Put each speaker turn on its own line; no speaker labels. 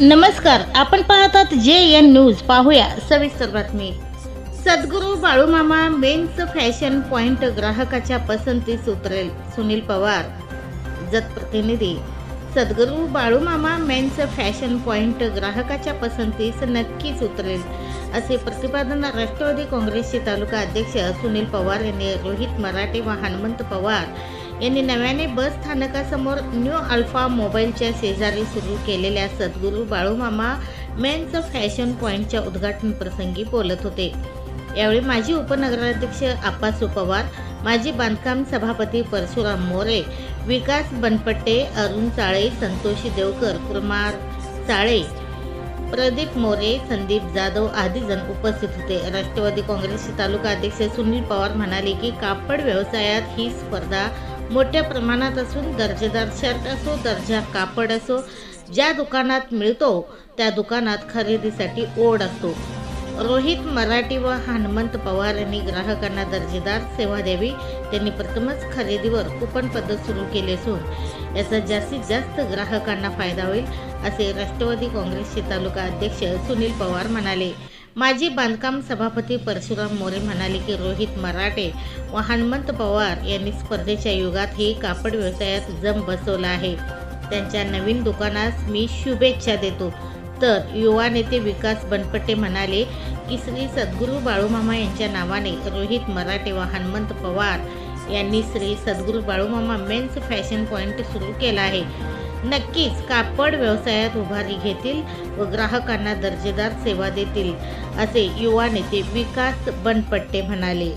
नमस्कार आपण पाहतात जे एन न्यूज. पाहूया सविस्तर बातमी. Sadguru Balumama men's fashion point ग्राहकाच्या पसंतीस उतरेल Sunil Pawar. जतप्रतिनिधी Sadguru Balumama men's fashion point ग्राहकाच्या पसंतीस नक्कीच उतरेल असे प्रतिपादन राष्ट्रवादी काँग्रेसचे तालुका अध्यक्ष सुनील पवार यांनी रोहित मराठे व हनुमंत पवार यांनी नव्याने बस स्थानकासमोर न्यू अल्फा मोबाईलच्या शेजारी सुरू केलेल्या सद्गुरू बाळूमामा मेन्स फॅशन पॉईंटच्या उद्घाटन प्रसंगी बोलत होते. यावेळी माजी उपनगराध्यक्ष आप्पासू पवार माजी बांधकाम सभापती परशुराम मोरे विकास बनपट्टे अरुण चाळे संतोषी देवकर कुमार चाळे प्रदीप मोरे संदीप जाधव आदी जण उपस्थित होते. राष्ट्रवादी काँग्रेसचे तालुका अध्यक्ष सुनील पवार म्हणाले की कापड व्यवसायात ही स्पर्धा मोठ्या प्रमाणात असून दर्जेदार शर्ट असो दर्जा कापड असो ज्या दुकानात मिळतो त्या दुकानात खरेदीसाठी ओढ असतो. रोहित मराठी व हनुमंत पवार यांनी ग्राहकांना दर्जेदार सेवा द्यावी. त्यांनी प्रथमच खरेदीवर कुपन पद्धत सुरू केली असून याचा जास्तीत जास्त ग्राहकांना फायदा होईल असे राष्ट्रवादी काँग्रेसचे तालुका अध्यक्ष सुनील पवार म्हणाले. माजी बांधकाम सभापती परशुराम मोरे म्हणाले की रोहित मराठे व हनुमंत पवार यांनी स्पर्धेच्या युगात ही कापड व्यवसायात जम बसवला आहे. त्यांच्या नवीन दुकानास मी शुभेच्छा देतो. तर युवा नेते विकास बनपट्टे म्हणाले की श्री सद्गुरू बाळूमामा यांच्या नावाने रोहित मराठे व हनुमंत पवार यांनी श्री सद्गुरू बाळूमामा मेन्स फॅशन पॉईंट सुरू केला आहे. नक्कीच कापड व्यवसायात उभारी घेतील व ग्राहकांना दर्जेदार सेवा देतील असे युवा नेते विकास बनपट्टे म्हणाले.